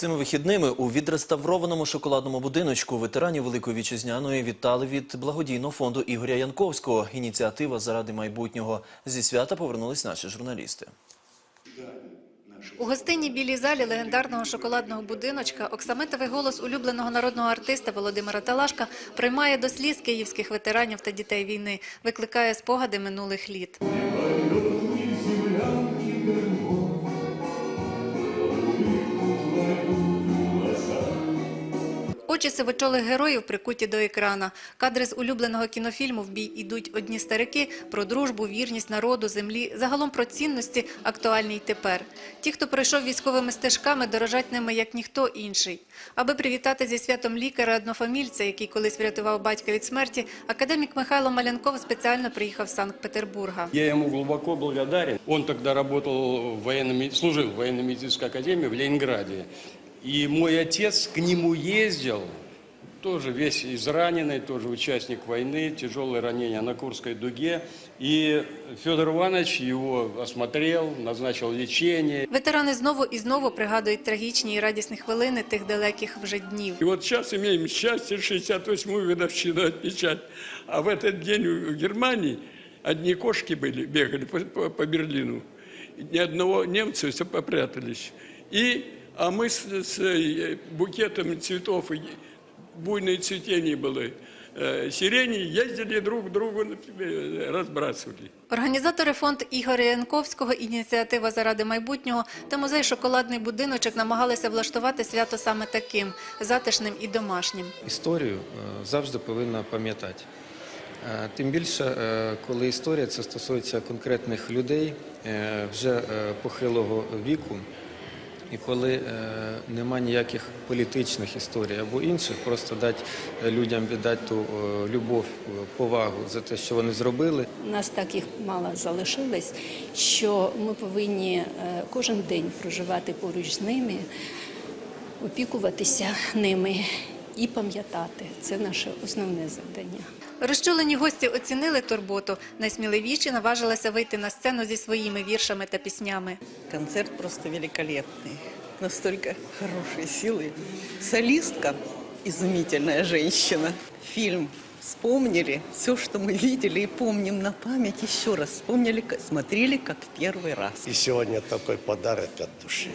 Цими вихідними у відреставрованому шоколадному будиночку ветеранів Великої Вітчизняної вітали від благодійного фонду Ігоря Янковського. Ініціатива заради майбутнього. Зі свята повернулись наші журналісти. У гостинній білій залі легендарного шоколадного будиночка оксамитовий голос улюбленого народного артиста Володимира Талашка приймає до сліз київських ветеранів та дітей війни, викликає спогади минулих літ. Очі сивочолих героїв прикуті до екрана. Кадри з улюбленого кінофільму «В бій ідуть одні старики» про дружбу, вірність народу, землі, загалом про цінності, актуальні й тепер. Ті, хто пройшов військовими стежками, дорожать ними як ніхто інший. Аби привітати зі святом лікаря однофамільця, який колись врятував батька від смерті, академік Михайло Малянков спеціально приїхав з Санкт-Петербурга. Я ему глубоко благодарен. Он тогда работал в служил в военно-медицинской академии в Ленинграде. И мой отец к нему ездил, тоже весь израненный, тоже участник войны, тяжелые ранения на Курской дуге. И Федор Иванович его осмотрел, назначил лечение. Ветерани знову і знову пригадують трагічні і радісні хвилини тих далеких вже днів. И вот сейчас имеем счастье 68-ю годовщину отмечать. А в этот день в Германии одни кошки были, бегали по, по- по Берлину. И Ни одного немца все попрятались. И, а мы с, с, э, букетом цветов, и буйное цветение было, э, сирени, ездили друг к другу, э, разбрасывали. Організатори фонд Ігоря Янковського «Ініціатива заради майбутнього» та музей «Шоколадний будиночок» намагалися влаштувати свято саме таким – затишним і домашнім. Історію е, завжди повинна пам'ятати. Е, Тим більше, е, коли історія це стосується конкретних людей е, вже е, похилого віку, і коли е, нема ніяких політичних історій або інших, просто дати людям віддати ту е, любов, е, повагу за те, що вони зробили. Нас так їх мало залишилось, що ми повинні е, кожен день проживати поруч з ними, опікуватися ними і пам'ятати. Це наше основне завдання. Розчулені гості оцінили турботу. Найсміливіші наважилися вийти на сцену зі своїми віршами та піснями. Концерт просто великолепный. Настолько хорошие силы. Солистка изумительная женщина. Фильм вспомнили все, что мы видели и помним на память еще раз. Вспомнили, как- смотрели как в первый раз. И сегодня такой подарок от души.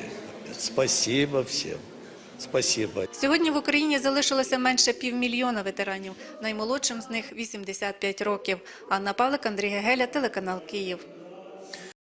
Спасибо всем. Спасибо. Сьогодні в Україні залишилося менше півмільйона ветеранів. Наймолодшим з них 85 років. Анна Павлик, Андрій Гегеля, телеканал Київ.